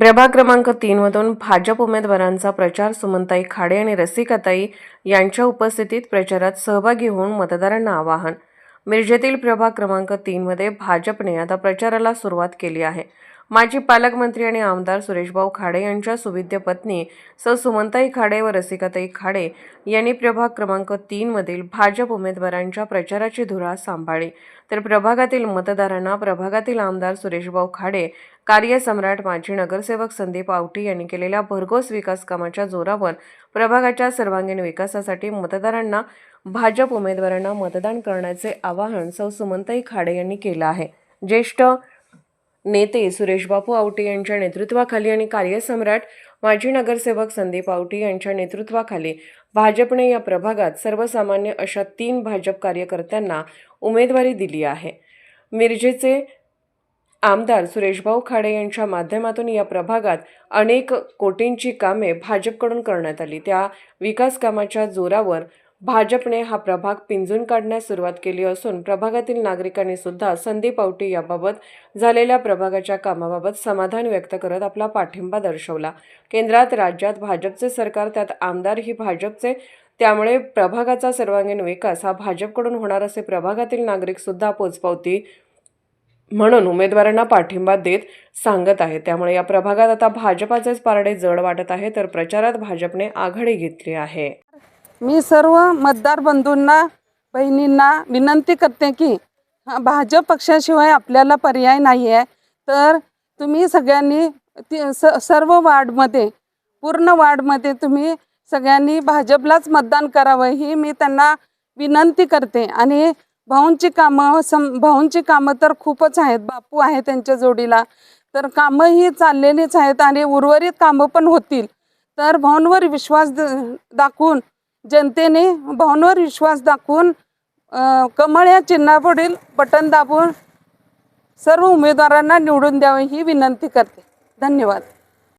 प्रभाग क्रमांक तीन मधून भाजप उमेदवारांचा प्रचार सुमनताई खाडे आणि रसिकाताई यांच्या उपस्थितीत प्रचारात सहभागी होऊन मतदारांना आवाहन. मिरजेतील प्रभाग क्रमांक तीन मध्ये भाजपने आता प्रचाराला सुरुवात केली आहे. माजी पालकमंत्री आणि आमदार सुरेशभाऊ खाडे यांच्या सुविद्य पत्नी सौ सुमंताई खाडे व रसिकाताई खाडे यांनी प्रभाग क्रमांक तीन मधील भाजप उमेदवारांच्या प्रचाराची धुरा सांभाळली. तर प्रभागातील मतदारांना प्रभागातील आमदार सुरेशभाऊ खाडे कार्यसम्राट माजी नगरसेवक संदीप आवटी यांनी केलेल्या भरघोस विकास कामाच्या जोरावर प्रभागाच्या सर्वांगीण विकासासाठी मतदारांना भाजप उमेदवारांना मतदान करण्याचे आवाहन सौ सुमंताई खाडे यांनी केलं आहे. ज्येष्ठ नेते सुरेशबापू आवटे यांच्या नेतृत्वाखाली आणि कार्यसम्राट माजी नगरसेवक संदीप आवटी यांच्या नेतृत्वाखाली भाजपने या प्रभागात सर्वसामान्य अशा तीन भाजप कार्यकर्त्यांना उमेदवारी दिली आहे. मिरजेचे आमदार सुरेशभाऊ खाडे यांच्या माध्यमातून या प्रभागात अनेक कोटींची कामे भाजपकडून करण्यात आली. त्या विकास कामाच्या जोरावर भाजपने हा प्रभाग पिंजून काढण्यास सुरुवात केली असून प्रभागातील नागरिकांनी सुद्धा संदीप आवटी याबाबत झालेल्या प्रभागाच्या कामाबाबत समाधान व्यक्त करत आपला पाठिंबा दर्शवला. केंद्रात राज्यात भाजपचे सरकार त्यात आमदार ही भाजपचे. त्यामुळे प्रभागाचा सर्वांगीण विकास हा भाजपकडून होणार असे प्रभागातील नागरिक सुद्धा पोचपावती म्हणून उमेदवारांना पाठिंबा देत सांगत आहे त्यामुळे या प्रभागात आता भाजपाचेच पारडे जड वाटत आहे तर प्रचारात भाजपने आघाडी घेतली आहे. मी सर्व मतदार बंधूंना बहिणींना विनंती करते की भाजप पक्षाशिवाय आपल्याला पर्याय नाही आहे तर तुम्ही सगळ्यांनी ती स सर्व वार्डमध्ये पूर्ण वार्डमध्ये तुम्ही सगळ्यांनी भाजपलाच मतदान करावं ही मी त्यांना विनंती करते. आणि भाऊंची कामं सम भाऊंची कामं तर खूपच आहेत. बापू आहे त्यांच्या जोडीला. तर कामं ही चाललेलीच आहेत आणि उर्वरित कामं पण होतील. तर भाऊंवर विश्वास द दाखवून जनतेने भावनावर विश्वास दाखवून कमळ या चिन्हापुढील बटन दाबून सर्व उमेदवारांना निवडून द्यावे ही विनंती करते. धन्यवाद.